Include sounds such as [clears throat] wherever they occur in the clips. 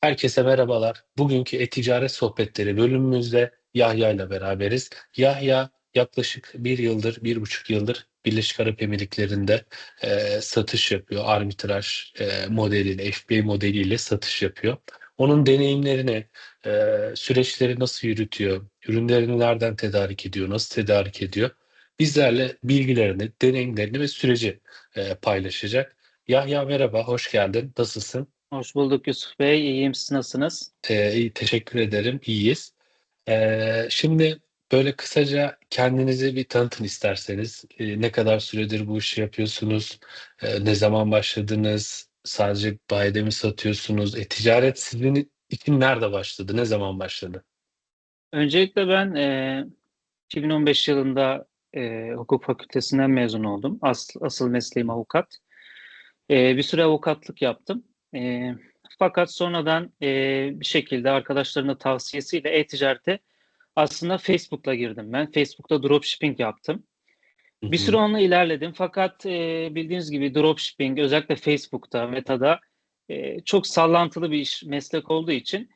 Herkese merhabalar. Bugünkü e-ticaret sohbetleri bölümümüzde Yahya ile beraberiz. Yahya yaklaşık bir yıldır, bir buçuk yıldır Birleşik Arap Emirlikleri'nde e, satış yapıyor. Arbitraj e, modeliyle, FBA modeliyle satış yapıyor. Onun deneyimlerini, e, süreçleri nasıl yürütüyor, ürünlerini nereden tedarik ediyor, nasıl tedarik ediyor, bizlerle bilgilerini, deneyimlerini ve süreci e, paylaşacak. Yahya merhaba, hoş geldin. Nasılsın? Hoş bulduk Yusuf Bey. İyiyim. Siz nasılsınız? Ee, iyi, teşekkür ederim. İyiyiz. Ee, şimdi böyle kısaca kendinizi bir tanıtın isterseniz. Ee, ne kadar süredir bu işi yapıyorsunuz? Ee, ne zaman başladınız? Sadece bayide mi satıyorsunuz? E, ticaret sizin için nerede başladı? Ne zaman başladı? Öncelikle ben e, 2015 yılında e, hukuk fakültesinden mezun oldum. Asıl, asıl mesleğim avukat. E, bir süre avukatlık yaptım. E, fakat sonradan e, bir şekilde arkadaşlarımın tavsiyesiyle e-ticarete aslında Facebook'la girdim ben. Facebook'ta dropshipping yaptım. Bir süre onunla ilerledim fakat e, bildiğiniz gibi dropshipping özellikle Facebook'ta, Meta'da e, çok sallantılı bir iş, meslek olduğu için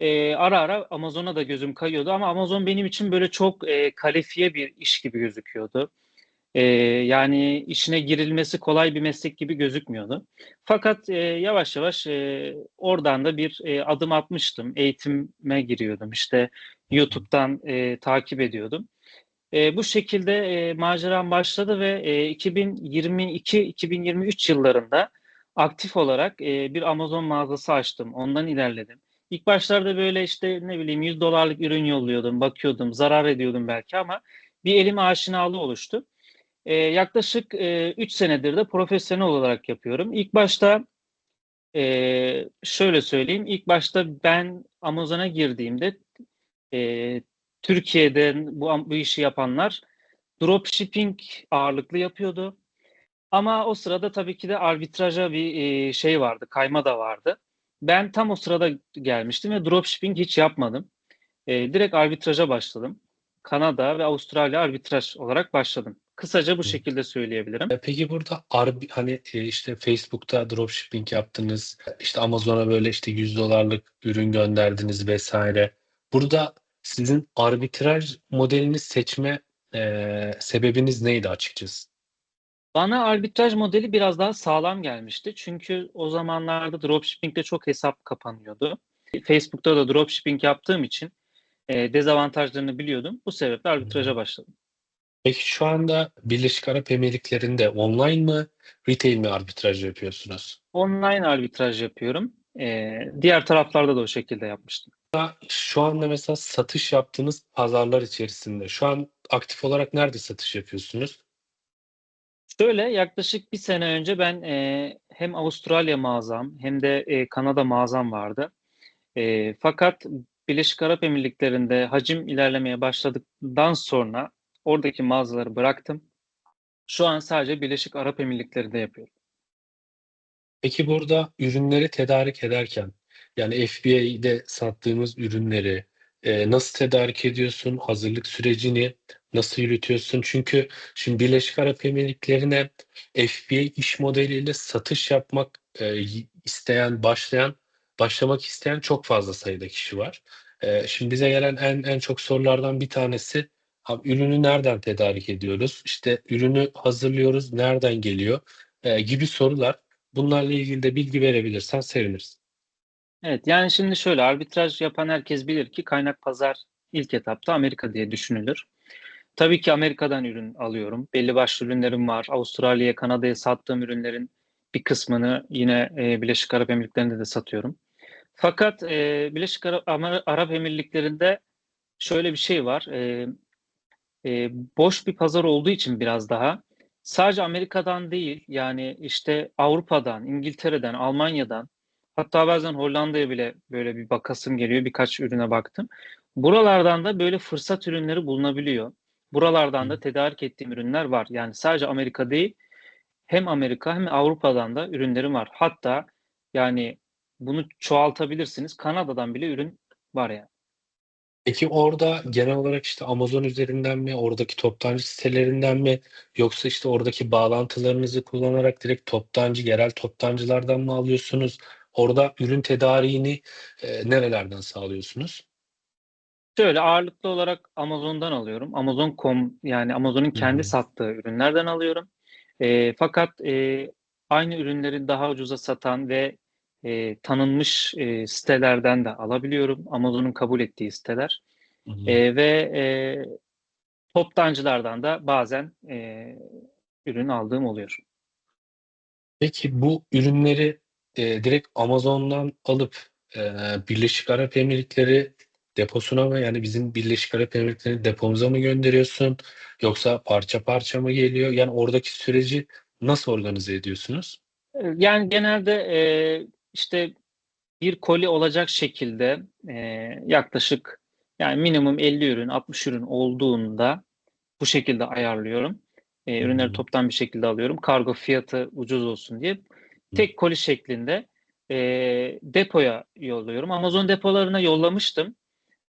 e, ara ara Amazon'a da gözüm kayıyordu ama Amazon benim için böyle çok e, kalifiye bir iş gibi gözüküyordu. E, yani işine girilmesi kolay bir meslek gibi gözükmüyordu. Fakat e, yavaş yavaş e, oradan da bir e, adım atmıştım. Eğitime giriyordum. İşte YouTube'dan e, takip ediyordum. E, bu şekilde e, maceram başladı ve e, 2022-2023 yıllarında aktif olarak e, bir Amazon mağazası açtım. Ondan ilerledim. İlk başlarda böyle işte ne bileyim 100 dolarlık ürün yolluyordum, bakıyordum, zarar ediyordum belki ama bir elim aşinalığı oluştu. E, yaklaşık e, 3 senedir de profesyonel olarak yapıyorum. İlk başta e, şöyle söyleyeyim, ilk başta ben Amazon'a girdiğimde e, Türkiye'de bu, bu işi yapanlar dropshipping ağırlıklı yapıyordu. Ama o sırada tabii ki de arbitraja bir e, şey vardı, kayma da vardı. Ben tam o sırada gelmiştim ve dropshipping hiç yapmadım. E, direkt arbitraja başladım. Kanada ve Avustralya arbitraj olarak başladım. Kısaca bu şekilde söyleyebilirim. Peki burada hani e, işte Facebook'ta dropshipping yaptınız, işte Amazon'a böyle işte 100 dolarlık ürün gönderdiniz vesaire. Burada sizin arbitraj modelini seçme e, sebebiniz neydi açıkçası? Bana arbitraj modeli biraz daha sağlam gelmişti. Çünkü o zamanlarda dropshipping'de çok hesap kapanıyordu. Facebook'ta da dropshipping yaptığım için e, dezavantajlarını biliyordum. Bu sebeple arbitraja başladım. Peki şu anda Birleşik Arap Emirlikleri'nde online mı, retail mi arbitraj yapıyorsunuz? Online arbitraj yapıyorum. E, diğer taraflarda da o şekilde yapmıştım. Şu anda mesela satış yaptığınız pazarlar içerisinde şu an aktif olarak nerede satış yapıyorsunuz? Şöyle yaklaşık bir sene önce ben e, hem Avustralya mağazam hem de e, Kanada mağazam vardı. E, fakat Birleşik Arap Emirlikleri'nde hacim ilerlemeye başladıktan sonra oradaki mağazaları bıraktım. Şu an sadece Birleşik Arap Emirlikleri'nde yapıyorum. Peki burada ürünleri tedarik ederken yani FBA'de sattığımız ürünleri e, nasıl tedarik ediyorsun? Hazırlık sürecini nasıl yürütüyorsun? Çünkü şimdi Birleşik Arap Emirlikleri'ne FBA iş modeliyle satış yapmak e, isteyen, başlayan, başlamak isteyen çok fazla sayıda kişi var. E, şimdi bize gelen en en çok sorulardan bir tanesi Abi, ürünü nereden tedarik ediyoruz? İşte ürünü hazırlıyoruz, nereden geliyor? E, gibi sorular. Bunlarla ilgili de bilgi verebilirsen seviniriz. Evet yani şimdi şöyle arbitraj yapan herkes bilir ki kaynak pazar ilk etapta Amerika diye düşünülür. Tabii ki Amerika'dan ürün alıyorum. Belli başlı ürünlerim var. Avustralya'ya, Kanada'ya sattığım ürünlerin bir kısmını yine e, Birleşik Arap Emirlikleri'nde de satıyorum. Fakat e, Birleşik Arap, Arap Emirlikleri'nde şöyle bir şey var. E, e, boş bir pazar olduğu için biraz daha sadece Amerika'dan değil yani işte Avrupa'dan, İngiltere'den, Almanya'dan hatta bazen Hollanda'ya bile böyle bir bakasım geliyor. Birkaç ürüne baktım. Buralardan da böyle fırsat ürünleri bulunabiliyor. Buralardan da tedarik ettiğim ürünler var. Yani sadece Amerika değil hem Amerika hem Avrupa'dan da ürünlerim var. Hatta yani bunu çoğaltabilirsiniz. Kanada'dan bile ürün var yani. Peki orada genel olarak işte Amazon üzerinden mi, oradaki toptancı sitelerinden mi yoksa işte oradaki bağlantılarınızı kullanarak direkt toptancı, yerel toptancılardan mı alıyorsunuz? Orada ürün tedariğini, eee, nerelerden sağlıyorsunuz? Şöyle, ağırlıklı olarak Amazon'dan alıyorum. Amazon.com yani Amazon'un Hı kendi hı. sattığı ürünlerden alıyorum. Eee, fakat, eee, aynı ürünleri daha ucuza satan ve, eee, tanınmış, eee, sitelerden de alabiliyorum. Amazon'un kabul ettiği siteler, Hı hı. eee, ve, eee, toptancılardan da bazen, eee, ürün aldığım oluyor. Peki bu ürünleri, eee, direkt Amazon'dan alıp, eee, Birleşik Arap Emirlikleri deposuna mı, yani bizim Birleşik Arap Emirlikleri'nin depomuza mı gönderiyorsun yoksa parça parça mı geliyor? Yani oradaki süreci nasıl organize ediyorsunuz? Yani genelde, eee, işte, bir koli olacak şekilde, eee, yaklaşık yani minimum 50 ürün, 60 ürün olduğunda bu şekilde ayarlıyorum. Hı ürünleri toptan bir şekilde alıyorum. Kargo fiyatı ucuz olsun diye. Tek koli şeklinde, eee, depoya yolluyorum. Amazon depolarına yollamıştım.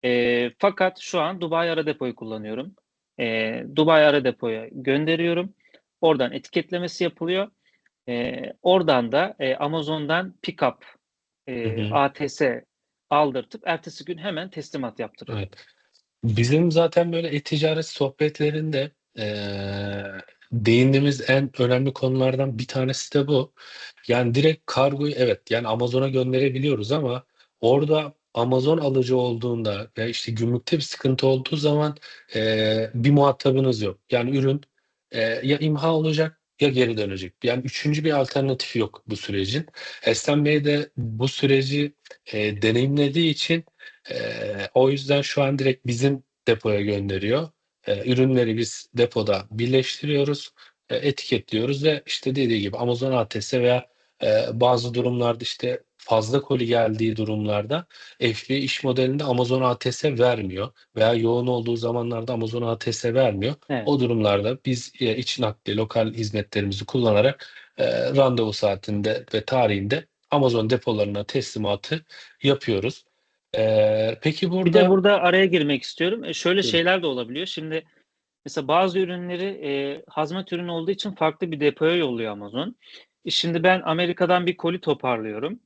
Eee, fakat şu an Dubai Ara Depo'yu kullanıyorum. Eee, Dubai Ara Depo'ya gönderiyorum. Oradan etiketlemesi yapılıyor. Eee, oradan da, eee, Amazon'dan pick-up, Hı eee, hı. ATS aldırtıp ertesi gün hemen teslimat yaptırıyorum. Evet. Bizim zaten böyle e-ticaret sohbetlerinde, eee, değindiğimiz en önemli konulardan bir tanesi de bu. Yani direkt kargoyu evet, yani Amazon'a gönderebiliyoruz ama orada Amazon alıcı olduğunda veya, işte, gümrükte bir sıkıntı olduğu zaman, eee, bir muhatabınız yok. Yani ürün, eee, ya imha olacak ya geri dönecek. Yani 3'üncü bir alternatifi yok bu sürecin. Eslem Bey de bu süreci, eee, deneyimlediği için, eee, o yüzden şu an direkt bizim depoya gönderiyor. Eee, ürünleri biz depoda birleştiriyoruz, eee, etiketliyoruz ve, işte, dediği gibi Amazon ATS veya, eee, bazı durumlarda, işte, fazla koli geldiği durumlarda FBA iş modelinde Amazon ATS vermiyor veya yoğun olduğu zamanlarda Amazon ATS vermiyor. Evet. O durumlarda biz, eee, iç nakli, lokal hizmetlerimizi kullanarak, eee, randevu saatinde ve tarihinde Amazon depolarına teslimatı yapıyoruz. Eee, peki Bir de burada burada araya girmek istiyorum. Eee, şöyle şeyler de olabiliyor. Şimdi mesela bazı ürünleri, eee, hazmat ürünü olduğu için farklı bir depoya yolluyor Amazon. E, şimdi ben Amerika'dan bir koli toparlıyorum,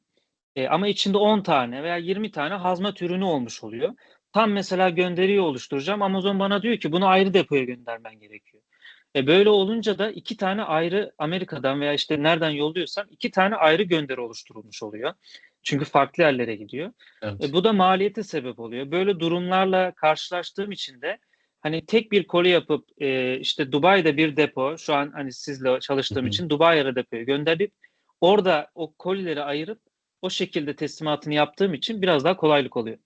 eee, ama içinde 10 tane veya 20 tane hazmat ürünü olmuş oluyor. Tam mesela gönderiyi oluşturacağım. Amazon bana diyor ki bunu ayrı depoya göndermen gerekiyor. E, böyle olunca da 2 tane ayrı Amerika'dan veya, işte, nereden yolluyorsam 2 tane ayrı gönderi oluşturulmuş oluyor. Çünkü farklı yerlere gidiyor. E, Evet. bu da maliyete sebep oluyor. Böyle durumlarla karşılaştığım için de, hani, tek bir koli yapıp, eee, işte, Dubai'de bir depo, şu an, hani, sizle çalıştığım hı. için Dubai Ara Depo'ya gönderip orada o kolileri ayırıp o şekilde teslimatını yaptığım için biraz daha kolaylık oluyor.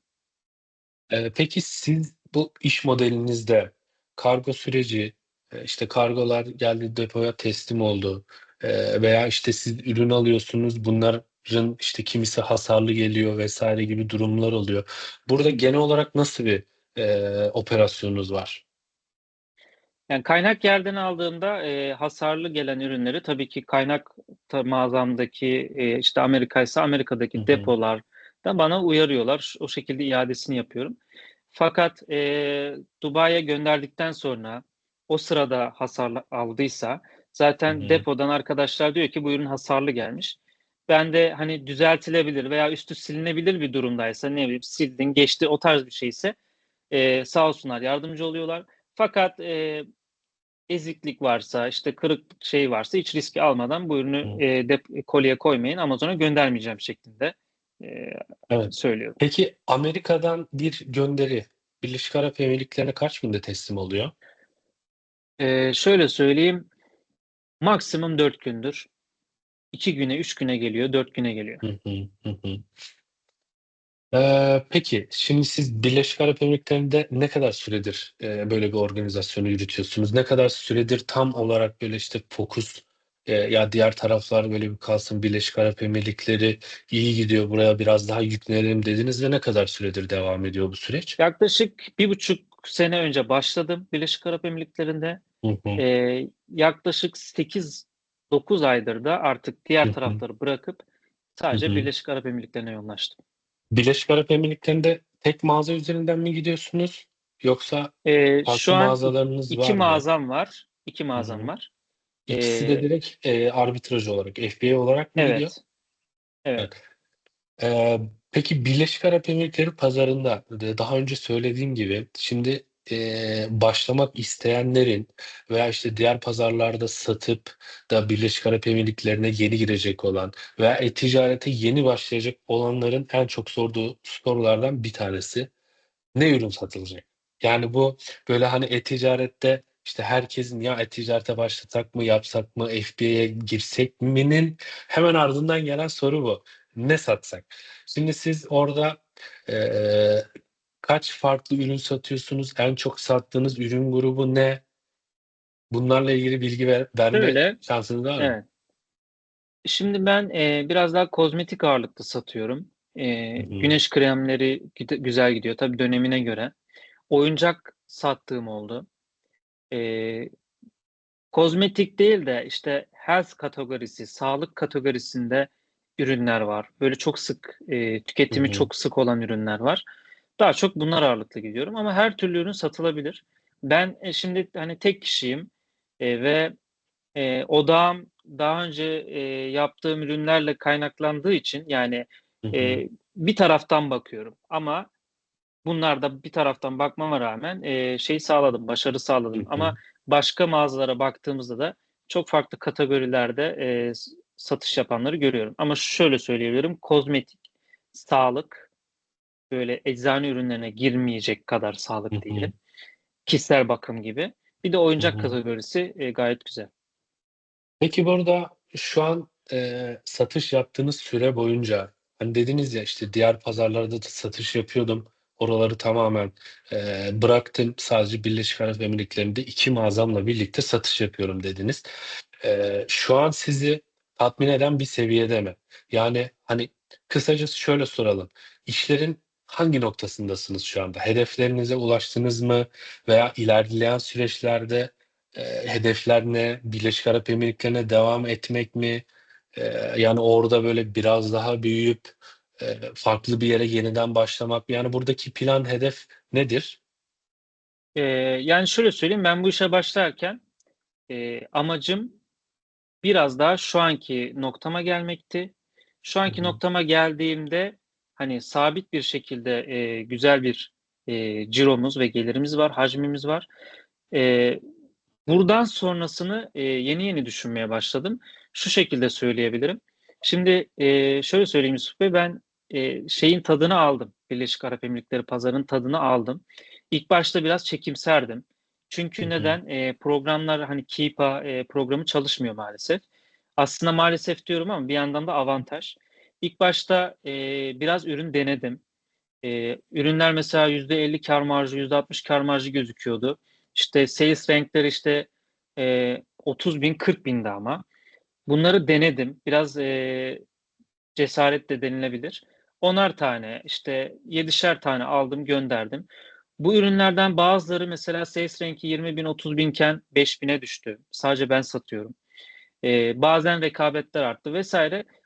Eee, peki siz bu iş modelinizde kargo süreci, eee, işte, kargolar geldi, depoya teslim oldu, eee, veya, işte, siz ürün alıyorsunuz, bunların, işte, kimisi hasarlı geliyor vs. gibi durumlar oluyor. Burada genel olarak nasıl bir, eee, operasyonunuz var? Yani, kaynak yerden aldığımda, eee, hasarlı gelen ürünleri tabii ki kaynak mağazamdaki, eee, işte, Amerika'ysa Hı Amerika'daki hı. depolarda bana uyarıyorlar. O şekilde iadesini yapıyorum. Fakat, eee, Dubai'ye gönderdikten sonra o sırada hasarlı aldıysa zaten hı. depodan arkadaşlar diyor ki bu ürün hasarlı gelmiş. Ben de, hani, düzeltilebilir veya üstü silinebilir bir durumdaysa, ne bileyim, sildin, geçti, o tarz bir şeyse, eee, sağ olsunlar yardımcı oluyorlar. Fakat, eee, eziklik varsa, işte, kırık şey varsa hiç riski almadan bu ürünü, eee, dep koliye koymayın, Amazon'a göndermeyeceğim şeklinde, eee, Evet. söylüyorum. Peki Amerika'dan bir gönderi Birleşik Arap Emirlikleri'ne kaç günde teslim oluyor? Eee, şöyle söyleyeyim, maksimum 4 gündür. 2 güne, 3 güne geliyor, 4 güne geliyor. Hı. Hı hı. Eee, peki, şimdi siz Birleşik Arap Emirlikleri'nde ne kadar süredir, eee, böyle bir organizasyonu yürütüyorsunuz? Ne kadar süredir tam olarak, böyle, işte, fokus, eee, ya diğer taraflar böyle bir kalsın, Birleşik Arap Emirlikleri iyi gidiyor, buraya biraz daha yüklenelim dediniz ve ne kadar süredir devam ediyor bu süreç? Yaklaşık 1,5 sene önce başladım Birleşik Arap Emirlikleri'nde. Hı hı. Eee, yaklaşık 8-9 aydır da artık diğer Hı hı. tarafları bırakıp Hı sadece hı. Birleşik Arap Emirlikleri'ne yoğunlaştım. Birleşik Arap Emirlikleri'nde tek mağaza üzerinden mi gidiyorsunuz yoksa şu farklı an ik mağazalarınız 2 var mı? mağazam var. 2 Hı mağazam hı. var. İkisi de Eee direkt, eee, arbitraj olarak, FBA olarak mı gidiyor? Evet, Evet. Eee, peki Birleşik Arap Emirlikleri pazarında d daha önce söylediğim gibi şimdi, eee, başlamak isteyenlerin veya, işte, diğer pazarlarda satıp da Birleşik Arap Emirlikleri'ne yeni girecek olan veya e-ticarete yeni başlayacak olanların en çok sorduğu sorulardan bir tanesi: Ne ürün satılacak? Yani bu, böyle, hani, e-ticarette, işte, herkesin "Ya, e-ticarete başlasak mı, yapsak mı, FBA'ye girsek mi?"nin hemen ardından gelen soru bu. Ne satsak? Şimdi siz orada, eee, kaç farklı ürün satıyorsunuz? En çok sattığınız ürün grubu ne? Bunlarla ilgili bilgi ver verme Şöyle şansınız var mı? Evet. Şimdi ben, eee, biraz daha kozmetik ağırlıklı satıyorum. Hı hı. güneş kremleri güzel gidiyor tabii dönemine göre. Oyuncak sattığım oldu. Eee, kozmetik değil de, işte, health kategorisi, sağlık kategorisinde ürünler var. Böyle çok sık, Hı tüketimi hı. çok sık olan ürünler var. Daha çok bunlar ağırlıklı gidiyorum ama her türlü ürün satılabilir. Ben, eee, şimdi, hani, tek kişiyim, eee, ve, eee, odağım daha önce, eee, yaptığım ürünlerle kaynaklandığı için, yani, bir taraftan bakıyorum ama bunlarda bir taraftan bakmama rağmen, şeyi sağladım, başarı sağladım. Ama başka mağazalara baktığımızda da çok farklı kategorilerde, satış yapanları görüyorum. Ama şöyle söyleyebilirim: Kozmetik, sağlık, böyle eczane ürünlerine girmeyecek kadar Hı sağlık hı. diyelim, kişisel bakım gibi. Bir de oyuncak hı. kategorisi, eee, gayet güzel. Peki, burada şu an, eee, satış yaptığınız süre boyunca, hani, dediniz ya, işte, "Diğer pazarlarda da satış yapıyordum, oraları tamamen, eee, bıraktım, sadece Birleşik Arap Emirlikleri'nde 2 mağazamla birlikte satış yapıyorum." dediniz. Eee, şu an sizi tatmin eden bir seviyede mi? Yani, hani, kısacası şöyle soralım: İşlerin hangi noktasındasınız şu anda? Hedeflerinize ulaştınız mı veya ilerleyen süreçlerde, eee, hedefler ne? Birleşik Arap Emirlikleri'ne devam etmek mi? Eee, yani, orada, böyle, biraz daha büyüyüp, eee, farklı bir yere yeniden başlamak mı? Yani, buradaki plan, hedef nedir? Eee, yani, şöyle söyleyeyim, ben bu işe başlarken, eee, amacım biraz daha şu anki noktama gelmekti. Şu anki hı. noktama geldiğimde, hani, sabit bir şekilde, eee, güzel bir, eee, ciromuz ve gelirimiz var, hacmimiz var. Eee, buradan sonrasını, eee, yeni yeni düşünmeye başladım. Şu şekilde söyleyebilirim: Şimdi, eee, şöyle söyleyeyim Yusuf Bey, ben, eee, şeyin tadını aldım, Birleşik Arap Emirlikleri pazarının tadını aldım. İlk başta biraz çekimserdim. Çünkü hı. neden? Eee, programlar, hani, Keepa, eee, programı çalışmıyor maalesef. Aslında maalesef diyorum ama bir yandan da avantaj. İlk başta, eee, biraz ürün denedim. Eee, ürünler mesela %50 kâr marjı, %60 kâr marjı gözüküyordu. İşte, sales rank'ler, işte, eee, 30.000, 40.000'di ama. Bunları denedim. Biraz, eee, cesaret de denilebilir. 10'ar tane, işte, 7'şer tane aldım, gönderdim. Bu ürünlerden bazıları mesela sales rank'i 20.000, 30.000'ken 5.000'e düştü. Sadece ben satıyorum. Eee, bazen rekabetler arttı vs.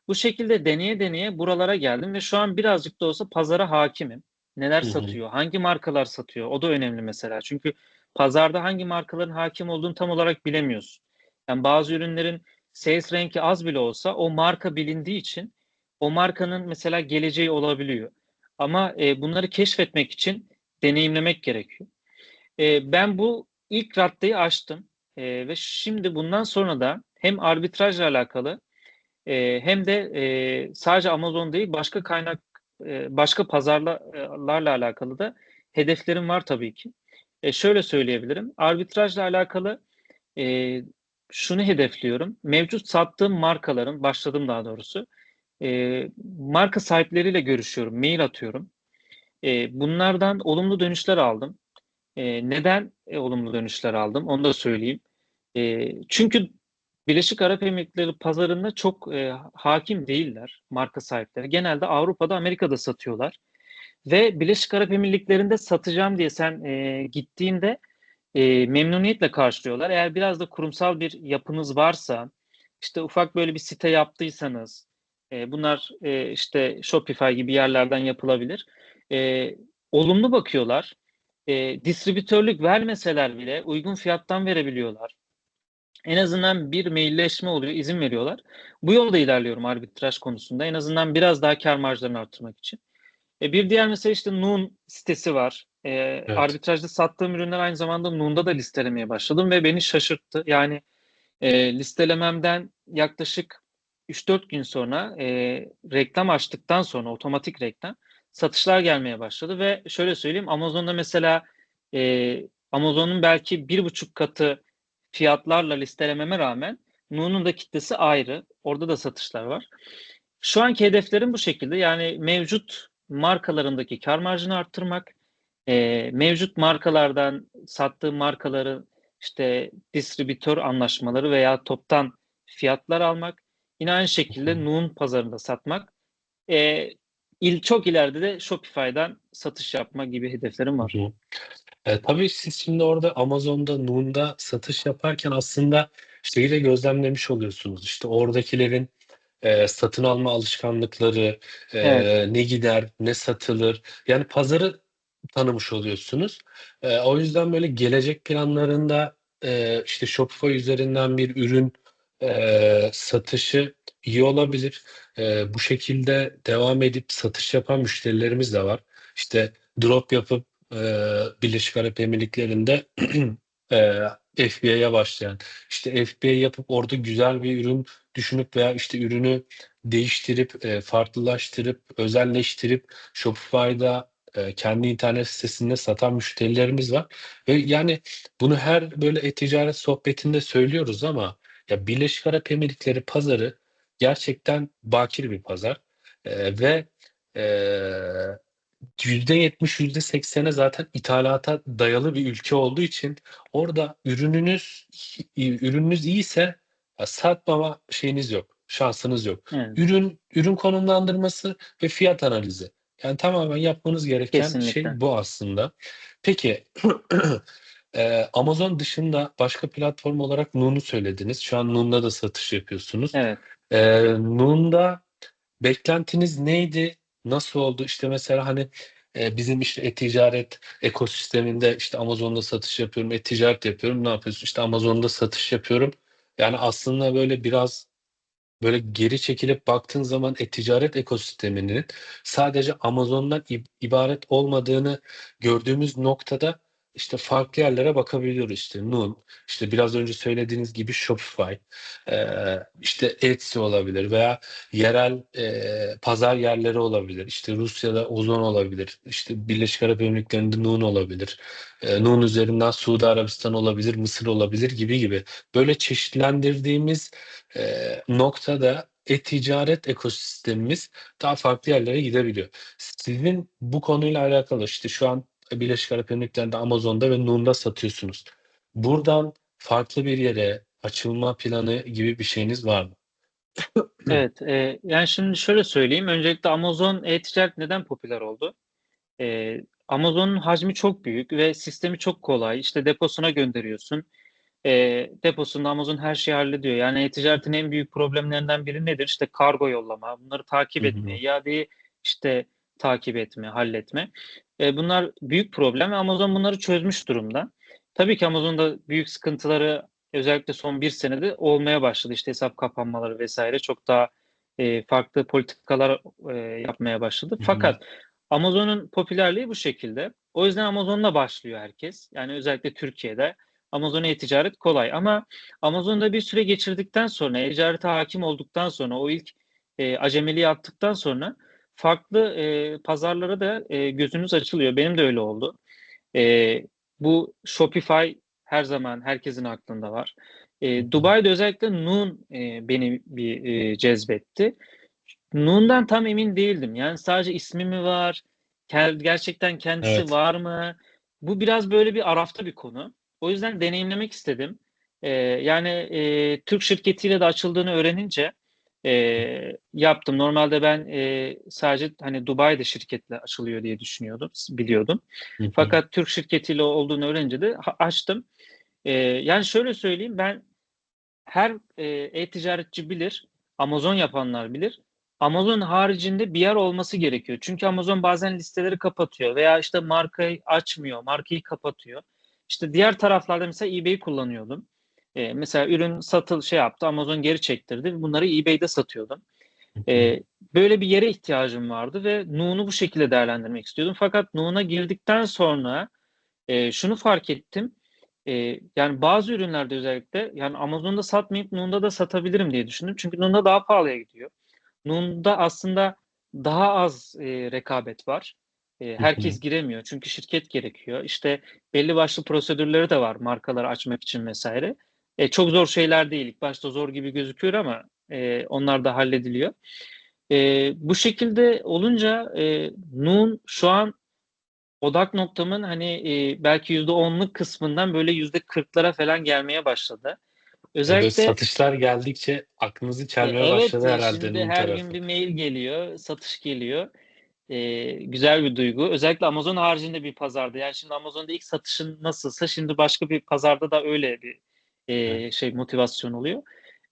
Bu şekilde deneye deneye buralara geldim ve şu an birazcık da olsa pazara hâkimim. Neler Hı hı. satıyor, hangi markalar satıyor? O da önemli mesela. Çünkü pazarda hangi markaların hâkim olduğunu tam olarak bilemiyorsun. Yani, bazı ürünlerin sales rank'i az bile olsa o marka bilindiği için o markanın mesela geleceği olabiliyor ama, eee, bunları keşfetmek için deneyimlemek gerekiyor. Eee, ben bu ilk raddeyi aştım, eee, ve şimdi bundan sonra da hem arbitrajla alakalı, eee, hem de, eee, sadece Amazon değil, başka kaynak eee, başka pazarla eee, larla alakalı da hedeflerim var tabii ki. Eee, şöyle söyleyebilirim: Arbitrajla alakalı, eee, şunu hedefliyorum, mevcut sattığım markaların, başladım daha doğrusu, eee, marka sahipleriyle görüşüyorum, mail atıyorum. Eee, bunlardan olumlu dönüşler aldım. Eee, neden, eee, olumlu dönüşler aldım onu da söyleyeyim. Eee, çünkü Birleşik Arap Emirlikleri pazarında çok, eee, hâkim değiller marka sahipleri. Genelde Avrupa'da, Amerika'da satıyorlar ve Birleşik Arap Emirlikleri'nde satacağım diye sen, eee, gittiğinde, eee, memnuniyetle karşılıyorlar. Eğer biraz da kurumsal bir yapınız varsa, işte, ufak böyle bir site yaptıysanız, eee, bunlar, eee, işte, Shopify gibi yerlerden yapılabilir. Eee, olumlu bakıyorlar. Eee, distribütörlük vermeseler bile uygun fiyattan verebiliyorlar. En azından bir mailleşme oluyor, izin veriyorlar. Bu yolda ilerliyorum arbitraj konusunda. En azından biraz daha kar marjlarını arttırmak için. E, bir diğer mesele işte Nun sitesi var. E, evet. Arbitrajda sattığım ürünler aynı zamanda Nun'da da listelemeye başladım ve beni şaşırttı. Yani e, listelememden yaklaşık 3-4 gün sonra e, reklam açtıktan sonra otomatik reklam satışlar gelmeye başladı ve şöyle söyleyeyim Amazon'da mesela e, Amazon'un belki bir buçuk katı fiyatlarla listelememe rağmen Nu'nun da kitlesi ayrı. Orada da satışlar var. Şu anki hedeflerim bu şekilde. Yani mevcut markalarındaki kar marjını arttırmak, e, mevcut markalardan sattığı markaları işte distribütör anlaşmaları veya toptan fiyatlar almak, yine aynı şekilde Nu'nun pazarında satmak, e, il çok ileride de Shopify'dan satış yapma gibi hedeflerim var. E, tabii siz şimdi orada Amazon'da, Noon'da satış yaparken aslında şeyi de gözlemlemiş oluyorsunuz. İşte oradakilerin e, satın alma alışkanlıkları, e, evet. ne gider, ne satılır. Yani pazarı tanımış oluyorsunuz. E, o yüzden böyle gelecek planlarında e, işte Shopify üzerinden bir ürün e, satışı iyi olabilir. E, bu şekilde devam edip satış yapan müşterilerimiz de var. İşte drop yapıp e, Birleşik Arap Emirlikleri'nde [clears throat] e, FBA'ya başlayan, işte FBA yapıp orada güzel bir ürün düşünüp veya işte ürünü değiştirip, e, farklılaştırıp, özelleştirip Shopify'da e, kendi internet sitesinde satan müşterilerimiz var. Ve yani bunu her böyle e-ticaret sohbetinde söylüyoruz ama ya Birleşik Arap Emirlikleri pazarı gerçekten bakir bir pazar. E, ve e, %70, %80'e zaten ithalata dayalı bir ülke olduğu için orada ürününüz ürününüz iyiyse satmama şeyiniz yok, şansınız yok. Evet. Ürün ürün konumlandırması ve fiyat analizi. Yani tamamen yapmanız gereken Kesinlikle. şey bu aslında. Peki [clears throat] e, Amazon dışında başka platform olarak Noon'u söylediniz. Şu an Noon'da da satış yapıyorsunuz. Evet. E, Noon'da beklentiniz neydi? Nasıl oldu? İşte mesela hani e, bizim işte e-ticaret ekosisteminde işte Amazon'da satış yapıyorum, e-ticaret yapıyorum. Ne yapıyorsun? İşte Amazon'da satış yapıyorum. Yani aslında böyle biraz böyle geri çekilip baktığın zaman e-ticaret ekosisteminin sadece Amazon'dan ibaret olmadığını gördüğümüz noktada işte farklı yerlere bakabiliyoruz işte Nun, işte biraz önce söylediğiniz gibi Shopify, işte Etsy olabilir veya yerel pazar yerleri olabilir. İşte Rusya'da Ozon olabilir, işte Birleşik Arap Emirlikleri'nde Nun olabilir, e, Nun üzerinden Suudi Arabistan olabilir, Mısır olabilir gibi gibi. Böyle çeşitlendirdiğimiz e, noktada e-ticaret ekosistemimiz daha farklı yerlere gidebiliyor. Sizin bu konuyla alakalı işte şu an Birleşik Arap Emirlikleri'nde Amazon'da ve Noon'da satıyorsunuz. Buradan farklı bir yere açılma planı gibi bir şeyiniz var mı? [laughs] Evet, e, yani şimdi şöyle söyleyeyim. Öncelikle Amazon e-ticaret neden popüler oldu? E, Amazon'un hacmi çok büyük ve sistemi çok kolay. İşte deposuna gönderiyorsun. E, deposunda Amazon her şeyi hallediyor. Yani e-ticaretin en büyük problemlerinden biri nedir? İşte kargo yollama, bunları takip etme, iadeyi işte takip etme, halletme. E, bunlar büyük problem ve Amazon bunları çözmüş durumda. Tabii ki Amazon'da büyük sıkıntıları özellikle son bir senede olmaya başladı. İşte hesap kapanmaları vesaire çok daha e, farklı politikalar e, yapmaya başladı. Hı-hı. Fakat Amazon'un popülerliği bu şekilde. O yüzden Amazon'la başlıyor herkes. Yani özellikle Türkiye'de Amazon'a e-ticaret kolay. Ama Amazon'da bir süre geçirdikten sonra, e-ticarete hakim olduktan sonra, o ilk e, acemiliği attıktan sonra farklı e, pazarlara da e, gözünüz açılıyor. Benim de öyle oldu. E, bu Shopify her zaman herkesin aklında var. E, Dubai'de özellikle Noon e, beni bir e, cezbetti. Noon'dan tam emin değildim. Yani sadece ismi mi var? Gerçekten kendisi evet. var mı? Bu biraz böyle bir arafta bir konu. O yüzden deneyimlemek istedim. E, yani e, Türk şirketiyle de açıldığını öğrenince e, yaptım. Normalde ben e, sadece hani Dubai'de şirketle açılıyor diye düşünüyordum, biliyordum. Hı hı. Fakat Türk şirketiyle olduğunu öğrenince de açtım. E, yani şöyle söyleyeyim ben her e, e-ticaretçi bilir, Amazon yapanlar bilir. Amazon haricinde bir yer olması gerekiyor. Çünkü Amazon bazen listeleri kapatıyor veya işte markayı açmıyor, markayı kapatıyor. İşte diğer taraflarda mesela eBay'i kullanıyordum. E, mesela ürün satıl şey yaptı, Amazon geri çektirdi. Bunları eBay'de satıyordum. E, böyle bir yere ihtiyacım vardı ve Nuğun'u bu şekilde değerlendirmek istiyordum. Fakat Nuğun'a girdikten sonra e, şunu fark ettim. E, yani bazı ürünlerde özellikle yani Amazon'da satmayıp Nuğun'da da satabilirim diye düşündüm. Çünkü Nuğun'da daha pahalıya gidiyor. Nuğun'da aslında daha az e, rekabet var. E, herkes giremiyor çünkü şirket gerekiyor. İşte belli başlı prosedürleri de var markaları açmak için vesaire. E, çok zor şeyler değil. İlk başta zor gibi gözüküyor ama e, onlar da hallediliyor. E, bu şekilde olunca e, Nuğun şu an odak noktamın hani e, belki yüzde onluk kısmından böyle yüzde kırklara falan gelmeye başladı. Böyle Özellikle satışlar geldikçe aklınızı çelmeye evet başladı herhalde şimdi Nun her tarafı. gün bir mail geliyor, satış geliyor. E, güzel bir duygu. Özellikle Amazon haricinde bir pazarda. Yani şimdi Amazon'da ilk satışın nasılsa şimdi başka bir pazarda da öyle bir e, şey motivasyon oluyor.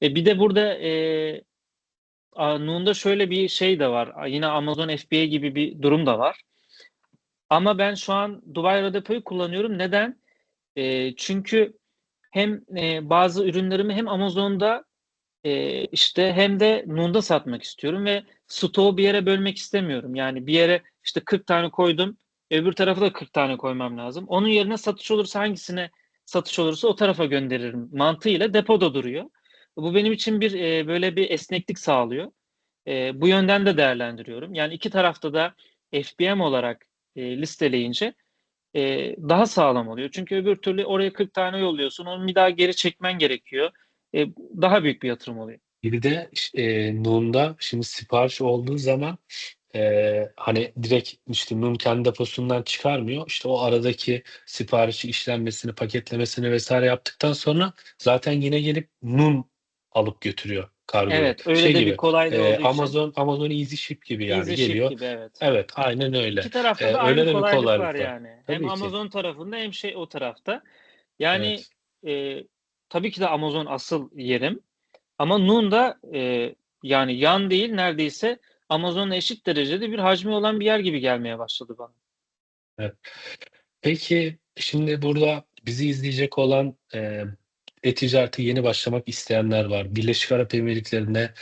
E, bir de burada e, a- Noon'da şöyle bir şey de var. Yine Amazon FBA gibi bir durum da var. Ama ben şu an Dubai Radepo'yu kullanıyorum. Neden? E, çünkü hem e, bazı ürünlerimi hem Amazon'da e, işte hem de Noon'da satmak istiyorum ve stoğu bir yere bölmek istemiyorum. Yani bir yere işte 40 tane koydum, öbür tarafa da 40 tane koymam lazım. Onun yerine satış olursa hangisine satış olursa o tarafa gönderirim mantığıyla depoda duruyor. Bu benim için bir e, böyle bir esneklik sağlıyor. E, bu yönden de değerlendiriyorum. Yani iki tarafta da FBM olarak e, listeleyince e, daha sağlam oluyor. Çünkü öbür türlü oraya 40 tane yolluyorsun. Onu bir daha geri çekmen gerekiyor. E, daha büyük bir yatırım oluyor. Bir de e, Nun'da şimdi sipariş olduğu zaman e, hani direkt işte Nun kendi deposundan çıkarmıyor. İşte o aradaki siparişi işlenmesini, paketlemesini vesaire yaptıktan sonra zaten yine gelip Nun alıp götürüyor kargoyu. Evet, öyle Şey de gibi bir kolaylığı e, olduğu için. Amazon Amazon Easy Ship gibi yani Easy Ship geliyor. gibi evet. Evet, aynen öyle. İki tarafta E, da öyle aynı de bir kolaylık kolaylık var var. yani. Tabii Hem ki. Amazon tarafında hem şey o tarafta. Yani Evet. e, tabii ki de Amazon asıl yerim. Ama Noon da e, yani yan değil neredeyse Amazon'la eşit derecede bir hacmi olan bir yer gibi gelmeye başladı bana. Peki şimdi burada bizi izleyecek olan e, e-ticarete yeni başlamak isteyenler var. Birleşik Arap Emirlikleri'nde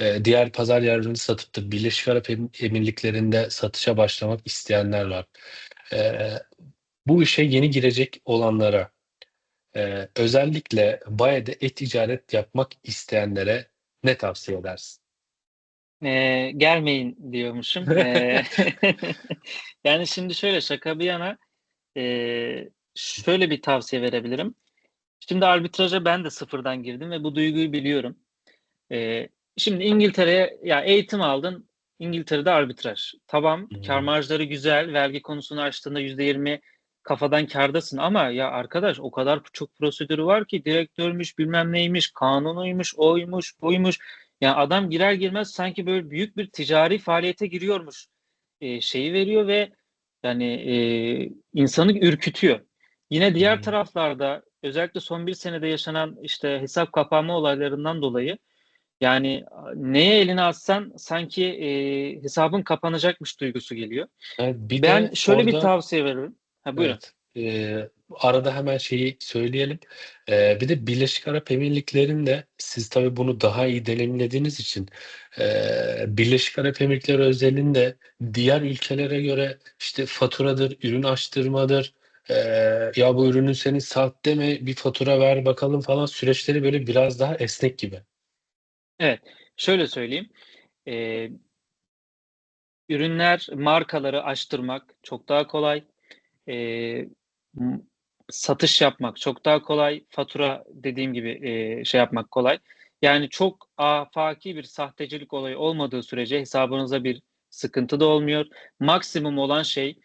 e, diğer pazar yerlerini satıp da Birleşik Arap Em- Emirlikleri'nde satışa başlamak isteyenler var. E, bu işe yeni girecek olanlara e, özellikle Baye'de e-ticaret yapmak isteyenlere ne tavsiye edersin? E, gelmeyin diyormuşum. E, [laughs] [laughs] yani şimdi şöyle şaka bir yana e, şöyle bir tavsiye verebilirim. Şimdi arbitraja ben de sıfırdan girdim ve bu duyguyu biliyorum. E, şimdi İngiltere'ye ya eğitim aldın. İngiltere'de arbitraj. Tamam, Hmm. kar marjları güzel. Vergi konusunu açtığında %20 kafadan kardasın ama ya arkadaş o kadar çok prosedürü var ki direktörmüş, bilmem neymiş, kanunuymuş, oymuş, buymuş. Yani adam girer girmez sanki böyle büyük bir ticari faaliyete giriyormuş e, şeyi veriyor ve yani e, insanı ürkütüyor. Yine diğer Hmm. taraflarda özellikle son bir senede yaşanan işte hesap kapanma olaylarından dolayı yani neye elini atsan sanki e, hesabın kapanacakmış duygusu geliyor. Evet, bir Ben şöyle bir orada tavsiye veririm. Ha, buyurun. Evet. Arada hemen şeyi söyleyelim. Bir de Birleşik Arap Emirlikleri'nde siz tabii bunu daha iyi deneyimlediğiniz için Birleşik Arap Emirlikleri özelinde diğer ülkelere göre işte faturadır, ürün açtırmadır, ya bu ürünün senin sahte mi bir fatura ver bakalım falan süreçleri böyle biraz daha esnek gibi. Evet, şöyle söyleyeyim. Ee, ürünler, markaları açtırmak çok daha kolay. Ee, m- satış yapmak çok daha kolay. Fatura dediğim gibi e, şey yapmak kolay. Yani çok afaki bir sahtecilik olayı olmadığı sürece hesabınıza bir sıkıntı da olmuyor. Maksimum olan şey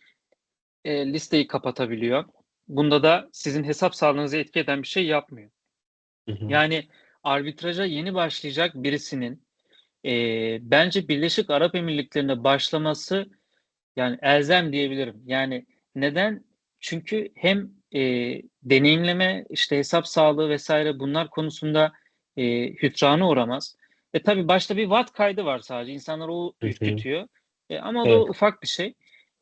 e, listeyi kapatabiliyor. Bunda da sizin hesap sağlığınızı etki eden bir şey yapmıyor. Hı hı. Yani arbitraja yeni başlayacak birisinin e, bence Birleşik Arap Emirlikleri'ne başlaması yani elzem diyebilirim. Yani neden? Çünkü hem e, deneyimleme, işte hesap sağlığı vesaire bunlar konusunda e, hüsrana uğramaz. E tabii başta bir watt kaydı var sadece. İnsanlar o ürkütüyor. E, ama o Evet. ufak bir şey.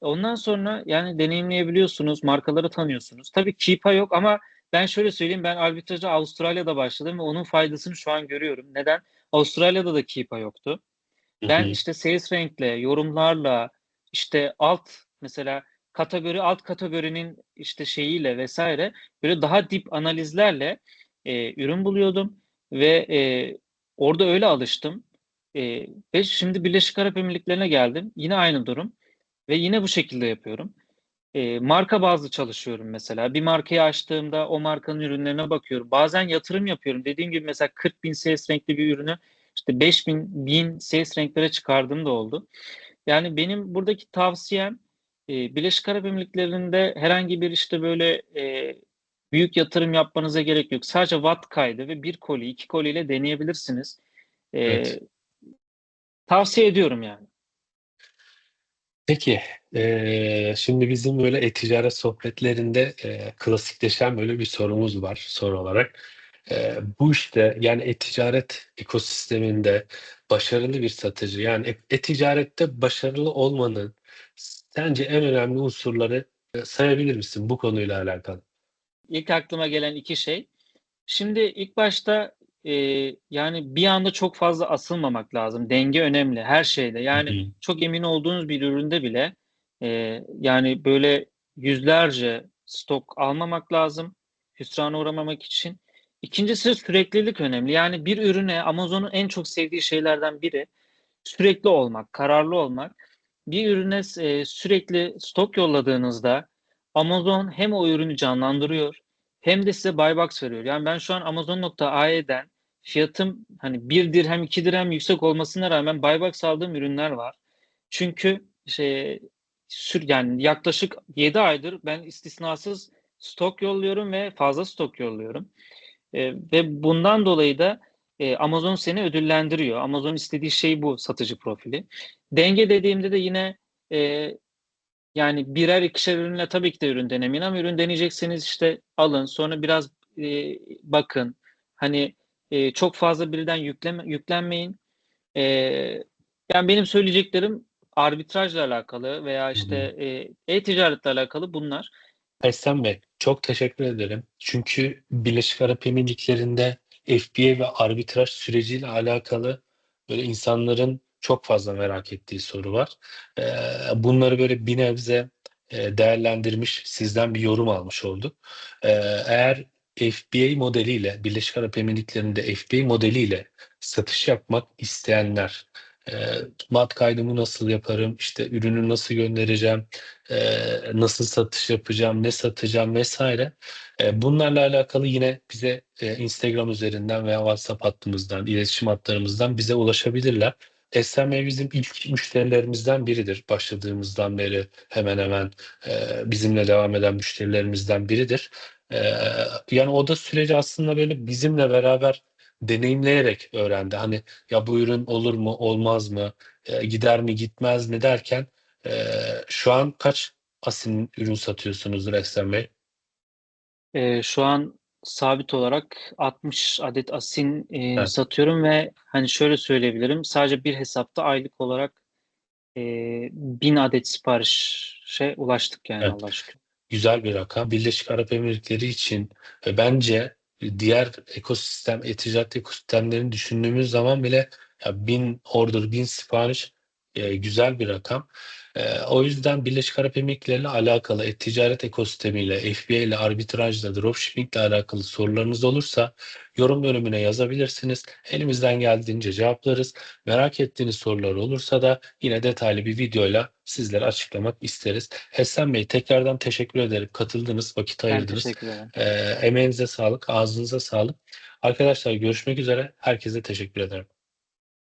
Ondan sonra yani deneyimleyebiliyorsunuz, markaları tanıyorsunuz. Tabii Keepa yok ama ben şöyle söyleyeyim, ben arbitraja Avustralya'da başladım ve onun faydasını şu an görüyorum. Neden? Avustralya'da da Keepa yoktu. Ben hı. işte SalesRank'le, yorumlarla, işte alt mesela kategori alt kategorinin işte şeyiyle vesaire böyle daha dip analizlerle e, ürün buluyordum ve e, orada öyle alıştım. E, ve şimdi Birleşik Arap Emirlikleri'ne geldim. Yine aynı durum ve yine bu şekilde yapıyorum. E, marka bazlı çalışıyorum mesela. Bir markayı açtığımda o markanın ürünlerine bakıyorum. Bazen yatırım yapıyorum. Dediğim gibi mesela 40 bin sales renkli bir ürünü işte 5 bin, sales renklere çıkardığım da oldu. Yani benim buradaki tavsiyem e, Birleşik Arap Emirlikleri'nde herhangi bir işte böyle e, büyük yatırım yapmanıza gerek yok. Sadece watt kaydı ve bir koli, iki koliyle deneyebilirsiniz. E, Evet. Tavsiye ediyorum yani. Peki, eee, şimdi bizim böyle e-ticaret sohbetlerinde eee, klasikleşen böyle bir sorumuz var soru olarak. Eee, bu işte yani e-ticaret ekosisteminde başarılı bir satıcı yani e- e-ticarette başarılı olmanın sence en önemli unsurları e, sayabilir misin bu konuyla alakalı? İlk aklıma gelen iki şey. Şimdi ilk başta e, yani bir anda çok fazla asılmamak lazım. Denge önemli her şeyde. Hı Yani hı. çok emin olduğunuz bir üründe bile e, yani böyle yüzlerce stok almamak lazım. Hüsrana uğramamak için. İkincisi süreklilik önemli. Yani bir ürüne Amazon'un en çok sevdiği şeylerden biri sürekli olmak, kararlı olmak. Bir ürüne e, sürekli stok yolladığınızda Amazon hem o ürünü canlandırıyor hem de size buy box veriyor. Yani ben şu an Amazon.ae'den fiyatım hani 1 dirhem 2 dirhem yüksek olmasına rağmen buy box aldığım ürünler var. Çünkü şey sür yani yaklaşık 7 aydır ben istisnasız stok yolluyorum ve fazla stok yolluyorum. E, ve bundan dolayı da e, Amazon seni ödüllendiriyor. Amazon istediği şey bu satıcı profili. Denge dediğimde de yine e, yani birer ikişer ürünle tabii ki de ürün denemeyin ama ürün deneyecekseniz işte alın sonra biraz e, bakın. Hani e, çok fazla birden yükleme, yüklenmeyin. E, yani benim söyleyeceklerim arbitrajla alakalı veya işte e, e-ticaretle alakalı bunlar. Esen Bey, çok teşekkür ederim. Çünkü Birleşik Arap Emirlikleri'nde FBA ve arbitraj süreciyle alakalı böyle insanların çok fazla merak ettiği soru var. Ee, bunları böyle bir nebze e, değerlendirmiş, sizden bir yorum almış olduk. Ee, eğer FBA modeliyle, Birleşik Arap Emirlikleri'nde FBA modeliyle satış yapmak isteyenler, e, mat kaydımı nasıl yaparım, işte ürünü nasıl göndereceğim, Eee, nasıl satış yapacağım, ne satacağım vesaire. Eee, bunlarla alakalı yine bize Instagram üzerinden veya WhatsApp hattımızdan, iletişim hatlarımızdan bize ulaşabilirler. SMA bizim ilk müşterilerimizden biridir. Başladığımızdan beri hemen hemen bizimle devam eden müşterilerimizden biridir. Yani o da süreci aslında böyle bizimle beraber deneyimleyerek öğrendi. Hani ya bu ürün olur mu, olmaz mı, Eee, gider mi, gitmez mi derken Eee, şu an kaç asin ürün satıyorsunuzdur Esen Bey? Ee, şu an sabit olarak 60 adet asin e, Evet. satıyorum ve hani şöyle söyleyebilirim sadece bir hesapta aylık olarak e, 1000 adet siparişe ulaştık yani Evet. Allah'a şükür. Güzel bir rakam. Birleşik Arap Emirlikleri için ve bence diğer ekosistem, e-ticaret ekosistemlerini düşündüğümüz zaman bile ya 1000 order, 1000 sipariş e, güzel bir rakam. E, o yüzden Birleşik Arap Emirlikleri ile alakalı e-ticaret ekosistemiyle, FBA ile, arbitrajla, dropshipping ile alakalı sorularınız olursa yorum bölümüne yazabilirsiniz. Elimizden geldiğince cevaplarız. Merak ettiğiniz sorular olursa da yine detaylı bir videoyla sizlere açıklamak isteriz. Esen Bey tekrardan teşekkür ederim. Katıldınız, vakit Ben ayırdınız. teşekkür ederim. Ee, emeğinize sağlık, ağzınıza sağlık. Arkadaşlar görüşmek üzere. Herkese teşekkür ederim.